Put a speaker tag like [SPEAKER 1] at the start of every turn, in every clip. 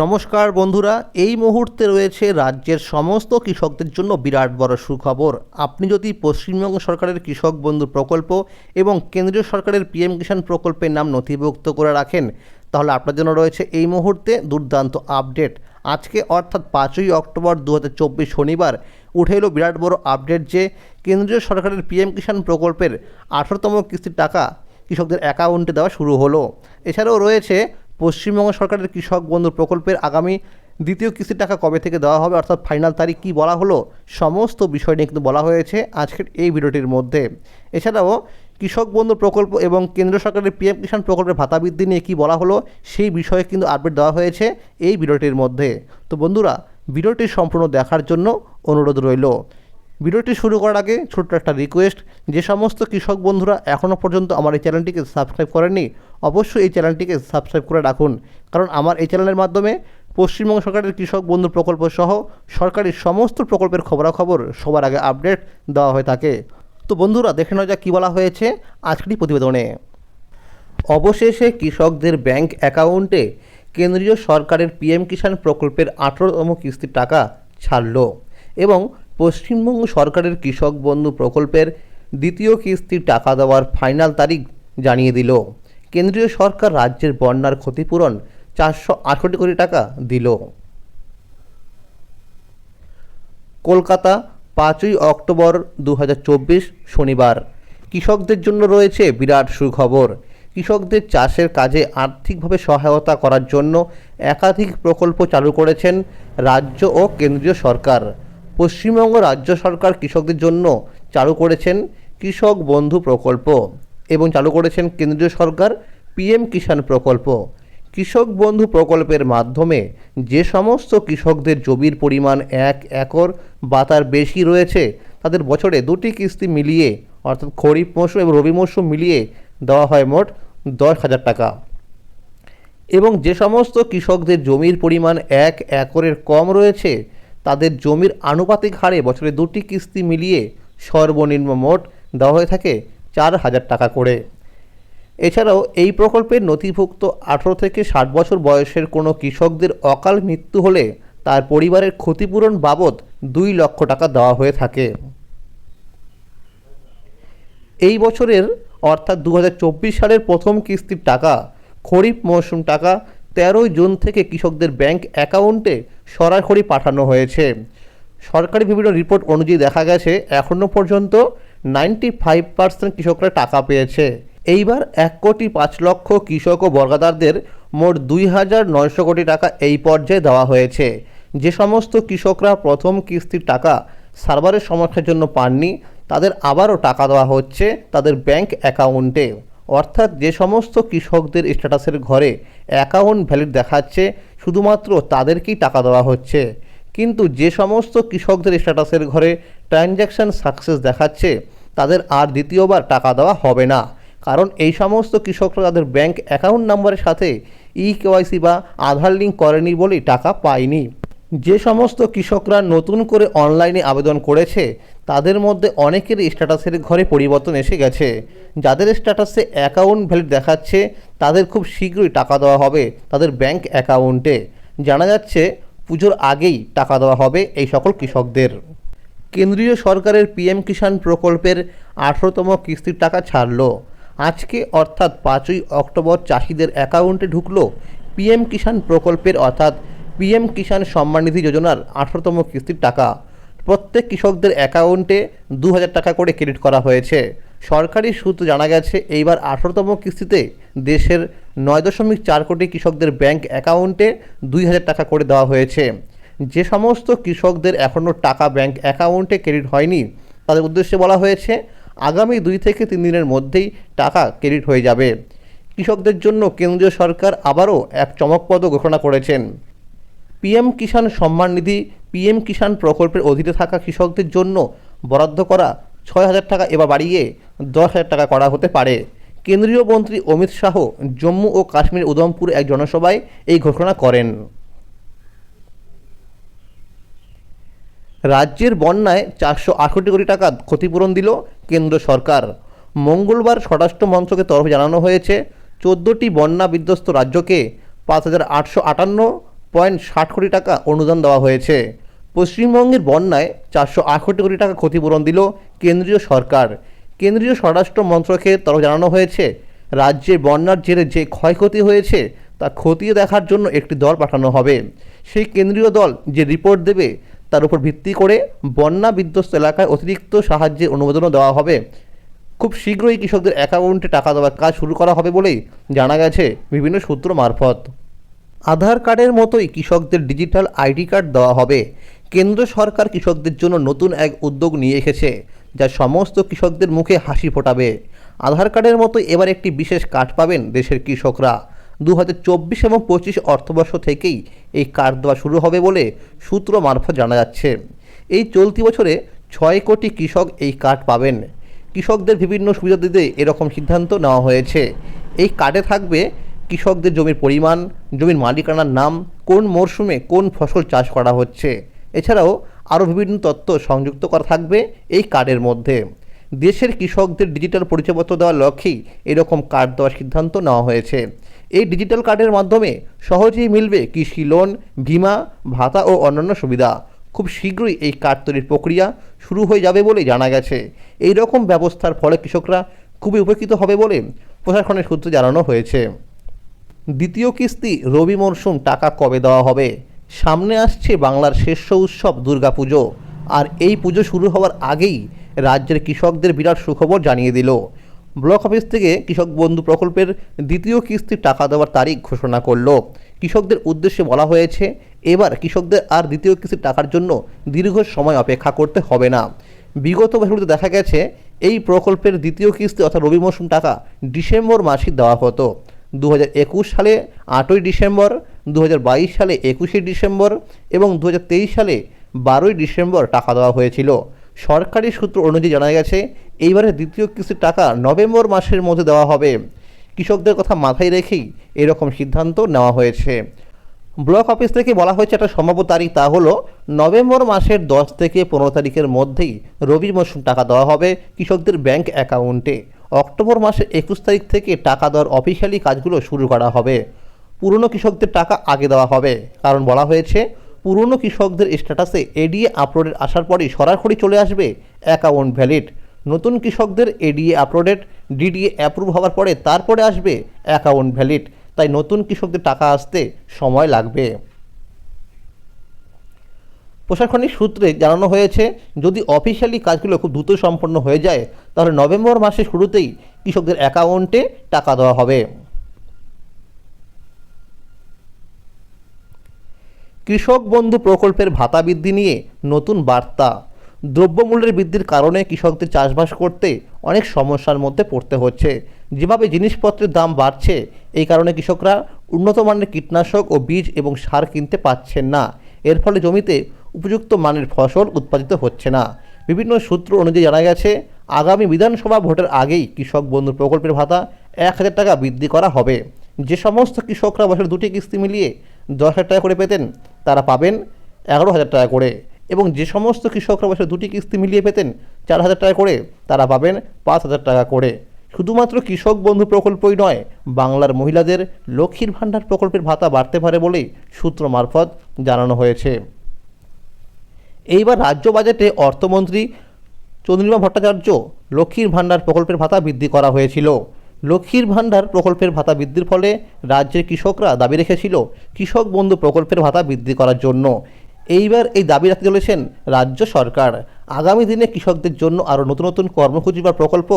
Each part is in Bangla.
[SPEAKER 1] নমস্কার বন্ধুরা, এই মুহূর্তে রয়েছে রাজ্যের সমস্ত কৃষকদের জন্য বিরাট বড় সুখবর। আপনি যদি পশ্চিমবঙ্গ সরকারের কৃষক বন্ধু প্রকল্প এবং কেন্দ্রীয় সরকারের পিএম কিষাণ প্রকল্পের নাম নথিভুক্ত করে রাখেন, তাহলে আপনার জন্য রয়েছে এই মুহূর্তে দুর্দান্ত আপডেট। আজকে অর্থাৎ পাঁচই অক্টোবর দু হাজার চব্বিশ শনিবার উঠে এলো বিরাট বড় আপডেট যে, কেন্দ্রীয় সরকারের পিএম কিষাণ প্রকল্পের আঠারোতম কিস্তির টাকা কৃষকদের অ্যাকাউন্টে দেওয়া শুরু হলো। এছাড়াও রয়েছে পশ্চিমবঙ্গ সরকারের কৃষক বন্ধু প্রকল্পের আগামী দ্বিতীয় কিস্তির টাকা কবে থেকে দেওয়া হবে, অর্থাৎ ফাইনাল তারিখ কী বলা হলো, সমস্ত বিষয় নিয়ে কিন্তু বলা হয়েছে আজকের এই ভিডিওটির মধ্যে। এছাড়াও কৃষক বন্ধু প্রকল্প এবং কেন্দ্র সরকারের পিএম কিষাণ প্রকল্পের ভাতা বৃদ্ধি নিয়ে কী বলা হলো, সেই বিষয়ে কিন্তু আপডেট দেওয়া হয়েছে এই ভিডিওটির মধ্যে। তো বন্ধুরা, ভিডিওটি সম্পূর্ণ দেখার জন্য অনুরোধ রইল। ভিডিওটি শুরু করার আগে ছোট্ট একটা রিকোয়েস্ট যে সমস্ত কৃষক বন্ধুরা এখনও পর্যন্ত আমার এই চ্যানেলটিকে সাবস্ক্রাইব করেননি অবশ্যই এই চ্যানেলটিকে সাবস্ক্রাইব করে রাখুন। কারণ আমার এই চ্যানেলের মাধ্যমে পশ্চিমবঙ্গ সরকারের কৃষক বন্ধু প্রকল্প সহ সরকারি সমস্ত প্রকল্পের খবরাখবর সবার আগে আপডেট দেওয়া হয়ে থাকে। তো বন্ধুরা, দেখে নেওয়া যাক কী বলা হয়েছে আজকেরই প্রতিবেদনে। অবশেষে কৃষকদের ব্যাংক অ্যাকাউন্টে কেন্দ্রীয় সরকারের পিএম কিষাণ প্রকল্পের আঠেরোতম কিস্তির টাকা ছাড়ল এবং পশ্চিমবঙ্গ সরকারের কৃষক বন্ধু প্রকল্পের দ্বিতীয় কিস্তির টাকা দেওয়ার ফাইনাল তারিখ জানিয়ে দিল। কেন্দ্রীয় সরকার রাজ্যের বন্যার ক্ষতিপূরণ চারশো আটষট্টি কোটি টাকা দিল। কলকাতা, পাঁচই অক্টোবর দু হাজার চব্বিশ শনিবার। কৃষকদের জন্য রয়েছে বিরাট সুখবর। কৃষকদের চাষের কাজে আর্থিকভাবে সহায়তা করার জন্য একাধিক প্রকল্প চালু করেছেন রাজ্য ও কেন্দ্রীয় সরকার। পশ্চিমবঙ্গ রাজ্য সরকার কৃষকদের জন্য চালু করেছেন কৃষক বন্ধু প্রকল্প। এবং চালু করেছেন কেন্দ্রীয় সরকার পিএম কিষাণ প্রকল্প। কৃষক বন্ধু প্রকল্পের মাধ্যমে যে সমস্ত কৃষকদের জমির পরিমাণ এক একর বা তার বেশি রয়েছে, তাদের বছরে দুটি কিস্তি মিলিয়ে, অর্থাৎ খরিফ মৌসুম এবং রবি মৌসুম মিলিয়ে দেওয়া হয় মোট দশ হাজার টাকা। এবং যে সমস্ত কৃষকদের জমির পরিমাণ এক একরের কম রয়েছে, তাদের জমির আনুপাতিক হারে বছরে দুটি কিস্তি মিলিয়ে সর্বনিম্ন মোট দেওয়া হয়ে থাকে চার হাজার টাকা করে। এছাড়াও এই প্রকল্পের নথিভুক্ত আঠেরো থেকে ষাট বছর বয়সের কোনো কৃষকদের অকাল মৃত্যু হলে তার পরিবারের ক্ষতিপূরণ বাবদ দুই লক্ষ টাকা দেওয়া হয়ে থাকে। এই বছরের অর্থাৎ দু হাজার চব্বিশ সালের প্রথম কিস্তির টাকা, খরিফ মৌসুম টাকা তেরোই জুন থেকে কৃষকদের ব্যাংক অ্যাকাউন্টে সরাসরি পাঠানো হয়েছে। সরকারি বিভিন্ন রিপোর্ট অনুযায়ী দেখা গেছে এখনও পর্যন্ত নাইনটি ফাইভ পার্সেন্ট কৃষকরা টাকা পেয়েছে। এইবার এক কোটি পাঁচ লক্ষ কৃষক ও বর্গাদারদের মোট দুই হাজার নয়শো কোটি টাকা এই পর্যায়ে দেওয়া হয়েছে। যে সমস্ত কৃষকরা প্রথম কিস্তির টাকা সার্ভারের সমস্যার জন্য পাননি, তাদের আবারও টাকা দেওয়া হচ্ছে তাদের ব্যাংক অ্যাকাউন্টে। অর্থাৎ যে সমস্ত কৃষকদের স্ট্যাটাসের ঘরে অ্যাকাউন্ট ভ্যালিড দেখাচ্ছে, শুধুমাত্র তাদেরকেই টাকা দেওয়া হচ্ছে। কিন্তু যে সমস্ত কৃষকদের স্ট্যাটাসের ঘরে ট্রানজ্যাকশান সাকসেস দেখাচ্ছে তাদের আর দ্বিতীয়বার টাকা দেওয়া হবে না। কারণ এই সমস্ত কৃষকরা তাদের ব্যাংক অ্যাকাউন্ট নাম্বারের সাথে ই কেওয়াইসি বা আধার লিঙ্ক করেনি বলেই টাকা পায়নি। যে সমস্ত কৃষকরা নতুন করে অনলাইনে আবেদন করেছে, তাদের মধ্যে অনেকের স্ট্যাটাসের ঘরে পরিবর্তন এসে গেছে। যাদের স্ট্যাটাসে অ্যাকাউন্ট ভ্যালিড দেখাচ্ছে, তাদের খুব শীঘ্রই টাকা দেওয়া হবে তাদের ব্যাংক অ্যাকাউন্টে। জানা যাচ্ছে, পুজোর আগেই টাকা দেওয়া হবে এই সকল কৃষকদের। কেন্দ্রীয় সরকারের পিএম কিষাণ প্রকল্পের আঠেরোতম কিস্তির টাকা ছাড়লো। আজকে অর্থাৎ পাঁচই অক্টোবর চাষিদের অ্যাকাউন্টে ঢুকলো পিএম কিষাণ প্রকল্পের, অর্থাৎ পিএম কিষাণ সম্মাননিধি যোজনার আঠেরোতম কিস্তির টাকা। প্রত্যেক কৃষকদের অ্যাকাউন্টে দু হাজার টাকা করে ক্রেডিট করা হয়েছে। সরকারি সূত্রে জানা গেছে, এইবার আঠেরোতম কিস্তিতে দেশের নয় দশমিক চার কোটি কৃষকদের ব্যাংক অ্যাকাউন্টে দুই হাজার টাকা করে দেওয়া হয়েছে। যে সমস্ত কৃষকদের এখনও টাকা ব্যাংক অ্যাকাউন্টে ক্রেডিট হয়নি, তাদের উদ্দেশ্যে বলা হয়েছে, আগামী দুই থেকে তিন দিনের মধ্যেই টাকা ক্রেডিট হয়ে যাবে। কৃষকদের জন্য কেন্দ্রীয় সরকার আবারও এক চমকপদ ঘোষণা করেছেন। পিএম কিষাণ সম্মান নিধি, পিএম কিষাণ প্রকল্পের অধীনে থাকা কৃষকদের জন্য বরাদ্দ করা ছয় হাজার টাকা এবার বাড়িয়ে দশ হাজার টাকা করা হতে পারে। কেন্দ্রীয় মন্ত্রী অমিত শাহ জম্মু ও কাশ্মীর উধমপুর এক জনসভায় এই ঘোষণা করেন। রাজ্যের বন্যায় চারশো আটষট্টি কোটি টাকা ক্ষতিপূরণ দিল কেন্দ্র সরকার। মঙ্গলবার স্বরাষ্ট্র মন্ত্রকের তরফে জানানো হয়েছে, চোদ্দোটি বন্যা বিধ্বস্ত রাজ্যকে পাঁচ হাজার আটশো আটান্ন পয়েন্ট ষাট কোটি টাকা অনুদান দেওয়া হয়েছে। পশ্চিমবঙ্গের বন্যায় চারশো আটষট্টি কোটি টাকা ক্ষতিপূরণ দিল কেন্দ্রীয় সরকার। কেন্দ্রীয় স্বরাষ্ট্র মন্ত্রকের তরফ জানানো হয়েছে, রাজ্যে বন্যার জেরে যে ক্ষয়ক্ষতি হয়েছে, তা খতিয়ে দেখার জন্য একটি দল পাঠানো হবে। সেই কেন্দ্রীয় দল যে রিপোর্ট দেবে তার উপর ভিত্তি করে বন্যা বিধ্বস্ত এলাকায় অতিরিক্ত সাহায্যের অনুমোদনও দেওয়া হবে। খুব শীঘ্রই কৃষকদের অ্যাকাউন্টে টাকা দেওয়ার কাজ শুরু করা হবে বলেই জানা গেছে বিভিন্ন সূত্র মারফত। আধার কার্ডের মতোই কৃষকদের ডিজিটাল আইডি কার্ড দেওয়া হবে। কেন্দ্র সরকার কৃষকদের জন্য নতুন এক উদ্যোগ নিয়ে এসেছে, যা সমস্ত কৃষকদের মুখে হাসি ফোটাবে। আধার কার্ডের মতো এবার একটি বিশেষ কার্ড পাবেন দেশের কৃষকরা। দু হাজার চব্বিশ এবং পঁচিশ অর্থবর্ষ থেকেই এই কার্ড দেওয়া শুরু হবে বলে সূত্র মারফত জানা যাচ্ছে। এই চলতি বছরে ছয় কোটি কৃষক এই কার্ড পাবেন। কৃষকদের বিভিন্ন সুবিধা দিতে এরকম সিদ্ধান্ত নেওয়া হয়েছে। এই কার্ডে থাকবে কৃষকদের জমির পরিমাণ, জমির মালিকানার নাম, কোন মরশুমে কোন ফসল চাষ করা হচ্ছে। এছাড়াও আরও বিভিন্ন তথ্য সংযুক্ত করা থাকবে এই কার্ডের মধ্যে। দেশের কৃষকদের ডিজিটাল পরিচয়পত্র দেওয়ার লক্ষ্যেই এরকম কার্ড দেওয়ার সিদ্ধান্ত নেওয়া হয়েছে। এই ডিজিটাল কার্ডের মাধ্যমে সহজেই মিলবে কৃষি লোন বিমা, ভাতা ও অন্যান্য সুবিধা। খুব শীঘ্রই এই কার্ড তৈরির প্রক্রিয়া শুরু হয়ে যাবে বলে জানা গেছে। এই রকম ব্যবস্থার ফলে কৃষকরা খুবই উপকৃত হবে বলে প্রশাসনের সূত্রে জানানো হয়েছে। দ্বিতীয় কিস্তি রবি মরশুম টাকা কবে দেওয়া হবে? সামনে আসছে বাংলার শীর্ষ উৎসব, দুর্গাপুজো। আর এই পুজো শুরু হওয়ার আগেই রাজ্যের কৃষকদের বিরাট সুখবর জানিয়ে দিল। ব্লক অফিস থেকে কৃষক বন্ধু প্রকল্পের দ্বিতীয় কিস্তির টাকা দেওয়ার তারিখ ঘোষণা করল। কৃষকদের উদ্দেশ্যে বলা হয়েছে, এবার কৃষকদের আর দ্বিতীয় কিস্তির টাকার জন্য দীর্ঘ সময় অপেক্ষা করতে হবে না। বিগত বছরগুলোতে দেখা গেছে, এই প্রকল্পের দ্বিতীয় কিস্তি অর্থাৎ রবি মৌসুম টাকা ডিসেম্বর মাসে দেওয়া হতো। দু হাজার একুশ সালে আটই ডিসেম্বর দু হাজার বাইশ সালে একুশে ডিসেম্বর এবং দু হাজার তেইশ সালে বারোই ডিসেম্বর টাকা দেওয়া হয়েছিল। সরকারি সূত্র অনুযায়ী জানা গেছে এইবারে দ্বিতীয় কিস্তির টাকা নভেম্বর মাসের মধ্যে দেওয়া হবে। কৃষকদের কথা মাথায় রেখেই এরকম সিদ্ধান্ত নেওয়া হয়েছে। ব্লক অফিস থেকে বলা হয়েছে, একটা সম্ভাব্য তারিখ তা হলো নভেম্বর মাসের দশ থেকে পনেরো তারিখের মধ্যেই রবি মরশুম টাকা দেওয়া হবে কৃষকদের ব্যাংক অ্যাকাউন্টে। অক্টোবর মাসের একুশ তারিখ থেকে টাকা দেওয়ার অফিসিয়ালি কাজগুলো শুরু করা হবে। পুরনো কৃষকদের টাকা আগে দেওয়া হবে। কারণ বলা হয়েছে পুরনো কৃষকদের স্ট্যাটাসে এডিএ আপলোডের আসার পরই সরাসরি চলে আসবে অ্যাকাউন্ট ভ্যালিড নতুন কৃষকদের এডিএ আপলোডেড ডিডিএ অ্যাপ্রুভ হওয়ার পরে তারপরে আসবে অ্যাকাউন্ট ভ্যালিড তাই নতুন কৃষকদের টাকা আসতে সময় লাগবে। প্রশাসনিক সূত্রে জানানো হয়েছে, যদি অফিসিয়ালি কাজগুলো খুব দ্রুত সম্পন্ন হয়ে যায়, তাহলে নভেম্বর মাসের শুরুতেই কৃষকদের অ্যাকাউন্টে টাকা দেওয়া হবে। কৃষক বন্ধু প্রকল্পের ভাতা বৃদ্ধি নিয়ে নতুন বার্তা। দ্রব্যমূল্যের বৃদ্ধির কারণে কৃষকদের চাষবাস করতে অনেক সমস্যার মধ্যে পড়তে হচ্ছে। যেভাবে জিনিসপত্রের দাম বাড়ছে, এই কারণে কৃষকরা উন্নত মানের কীটনাশক ও বীজ এবং সার কিনতে পাচ্ছেন না। এর ফলে জমিতে উপযুক্ত মানের ফসল উৎপাদিত হচ্ছে না। বিভিন্ন সূত্র অনুযায়ী জানা গেছে, আগামী বিধানসভা ভোটের আগেই কৃষক বন্ধু প্রকল্পের ভাতা এক হাজার টাকা বৃদ্ধি করা হবে। যে সমস্ত কৃষকরা বছর দুটি কিস্তি মিলিয়ে দশ হাজার টাকা করে পেতেন তারা পাবেন এগারো হাজার টাকা করে। এবং যে সমস্ত কৃষকরা বছর দুটি কিস্তি মিলিয়ে পেতেন চার হাজার টাকা করে, তারা পাবেন পাঁচ হাজার টাকা করে। শুধুমাত্র কৃষক বন্ধু প্রকল্পই নয়, বাংলার মহিলাদের লক্ষ্মীর ভাণ্ডার প্রকল্পের ভাতা বাড়তে পারে বলেই সূত্র মারফত জানানো হয়েছে। এইবার রাজ্য বাজেটে অর্থমন্ত্রী চন্দ্রিমা ভট্টাচার্য লক্ষ্মীর ভাণ্ডার প্রকল্পের ভাতা বৃদ্ধি করা হয়েছিল। লক্ষ্মীর ভাণ্ডার প্রকল্পের ভাতা বৃদ্ধির ফলে রাজ্যের কৃষকরা দাবি রেখেছিল কৃষক বন্ধু প্রকল্পের ভাতা বৃদ্ধি করার জন্য। এইবার এই দাবি রাখতে চলেছেন রাজ্য সরকার। আগামী দিনে কৃষকদের জন্য আরও নতুন নতুন কর্মসূচি বা প্রকল্প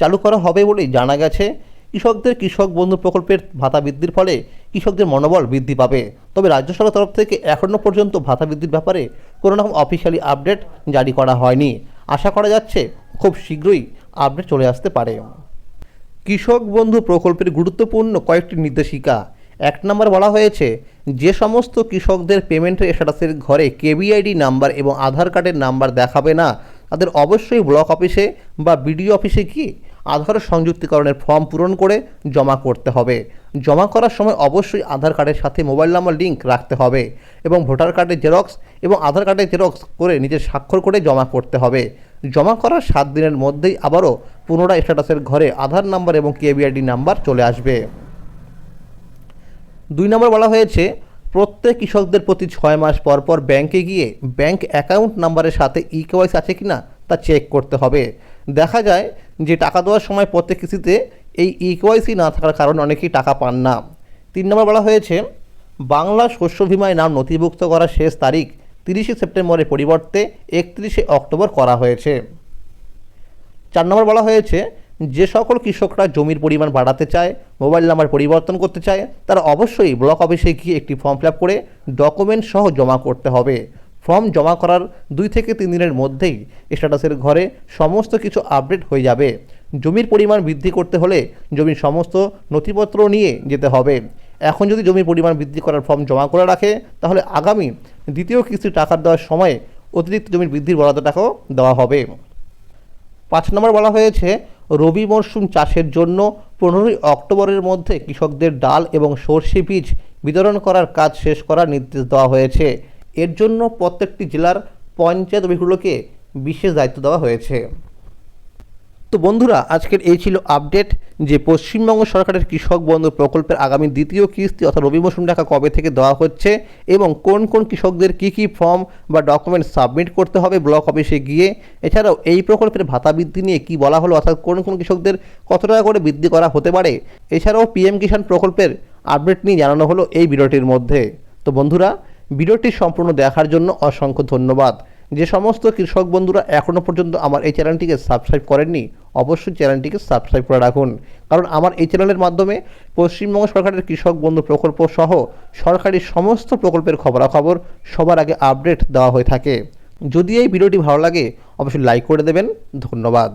[SPEAKER 1] চালু করা হবে বলেই জানা গেছে। কৃষকদের কৃষক বন্ধু প্রকল্পের ভাতা বৃদ্ধির ফলে কৃষকদের মনোবল বৃদ্ধি পাবে। তবে রাজ্য সরকার তরফ থেকে এখনও পর্যন্ত ভাতা বৃদ্ধির ব্যাপারে কোনো রকম অফিসিয়ালি আপডেট জারি করা হয়নি। আশা করা যাচ্ছে খুব শীঘ্রই আপডেট চলে আসতে পারে। কৃষক বন্ধু প্রকল্পের গুরুত্বপূর্ণ কয়েকটি নির্দেশিকা। এক নম্বর বলা হয়েছে, যে সমস্ত কৃষকদের পেমেন্টের স্ট্যাটাসের ঘরে কেবিআইডি নাম্বার এবং আধার কার্ডের নাম্বার দেখাবে না, তাদের অবশ্যই ব্লক অফিসে বা বিডিও অফিসে গিয়ে আধার সংযুক্তিকরণের ফর্ম পূরণ করে জমা করতে হবে। জমা করার সময় অবশ্যই আধার কার্ডের সাথে মোবাইল নাম্বার লিঙ্ক রাখতে হবে এবং ভোটার কার্ডের জেরক্স এবং আধার কার্ডের জেরক্স করে নিজের স্বাক্ষর করে জমা করতে হবে। জমা করার সাত দিনের মধ্যেই আবারও পুনরায় স্ট্যাটাসের ঘরে আধার নাম্বার এবং কেবিআইডি নাম্বার চলে আসবে। দুই নম্বর বলা হয়েছে, প্রত্যেক কৃষকদের প্রতি ছয় মাস পর পর ব্যাংকে গিয়ে ব্যাংক অ্যাকাউন্ট নাম্বারের সাথে ই কেওয়াইসি আছে কি না তা চেক করতে হবে। দেখা যায় যে টাকা দেওয়ার সময় প্রত্যেক কিস্তিতে এই ই কেওয়াইসি না থাকার কারণে অনেকেই টাকা পান না। তিন নম্বর বলা হয়েছে, বাংলা শস্য বিমায় নাম নথিভুক্ত করার শেষ তারিখ তিরিশে সেপ্টেম্বরের পরিবর্তে একত্রিশে অক্টোবর করা হয়েছে। চার নম্বর বলা হয়েছে, যে সকল কৃষকরা জমির পরিমাণ বাড়াতে চায়, মোবাইল নাম্বার পরিবর্তন করতে চায়, তারা অবশ্যই ব্লক অফিসে গিয়ে একটি ফর্ম ফিল করে ডকুমেন্ট সহ জমা করতে হবে। ফর্ম জমা করার দুই থেকে তিন দিনের মধ্যেই স্ট্যাটাসের ঘরে সমস্ত কিছু আপডেট হয়ে যাবে। জমির পরিমাণ বৃদ্ধি করতে হলে জমির সমস্ত নথিপত্র নিয়ে যেতে হবে। এখন যদি জমির পরিমাণ বৃদ্ধি করার ফর্ম জমা করে রাখে, তাহলে আগামী দ্বিতীয় কিস্তি টাকা দেওয়ার সময় অতিরিক্ত জমির বৃদ্ধির বরাদ্দ টাকাও দেওয়া হবে। পাঁচ নম্বর বলা হয়েছে, রবি মরশুম চাষের জন্য পনেরোই অক্টোবরের মধ্যে কৃষকদের ডাল এবং সর্ষে বীজ বিতরণ করার কাজ শেষ করার নির্দেশ দেওয়া হয়েছে। এর জন্য প্রত্যেকটি জেলার পঞ্চায়েত অফিসগুলোকে বিশেষ দায়িত্ব দেওয়া হয়েছে। তো বন্ধুরা, আজকের এই ছিল আপডেট যে পশ্চিমবঙ্গ সরকারের কৃষক বন্ধু প্রকল্পের আগামী দ্বিতীয় কিস্তি অর্থাৎ রবি মৌসুম টাকা কবে থেকে দেওয়া হচ্ছে এবং কোন কোন কৃষকদের কী কী ফর্ম বা ডকুমেন্ট সাবমিট করতে হবে ব্লক অফিসে গিয়ে, এছাড়াও এই প্রকল্পের ভাতা বৃদ্ধি নিয়ে কি বলা হলো, অর্থাৎ কোন কোন কৃষকদের কত টাকা করে বৃদ্ধি করা হতে পারে, এছাড়াও পিএম কিষাণ প্রকল্পের আপডেট নিয়ে জানানো হলো এই ভিডিওটির মধ্যে। তো বন্ধুরা, ভিডিওটি সম্পূর্ণ দেখার জন্য অসংখ্য ধন্যবাদ। যে সমস্ত কৃষক বন্ধুরা এখনও পর্যন্ত আমার এই চ্যানেলটিকে সাবস্ক্রাইব করেননি, অবশ্যই চ্যানেলটিকে সাবস্ক্রাইব করে রাখুন। কারণ আমার এই চ্যানেলের মাধ্যমে পশ্চিমবঙ্গ সরকারের কৃষক বন্ধু প্রকল্প সহ সরকারি সমস্ত প্রকল্পের খবরাখবর সবার আগে আপডেট দেওয়া হয়ে থাকে। যদি এই ভিডিওটি ভালো লাগে, অবশ্যই লাইক করে দেবেন। ধন্যবাদ।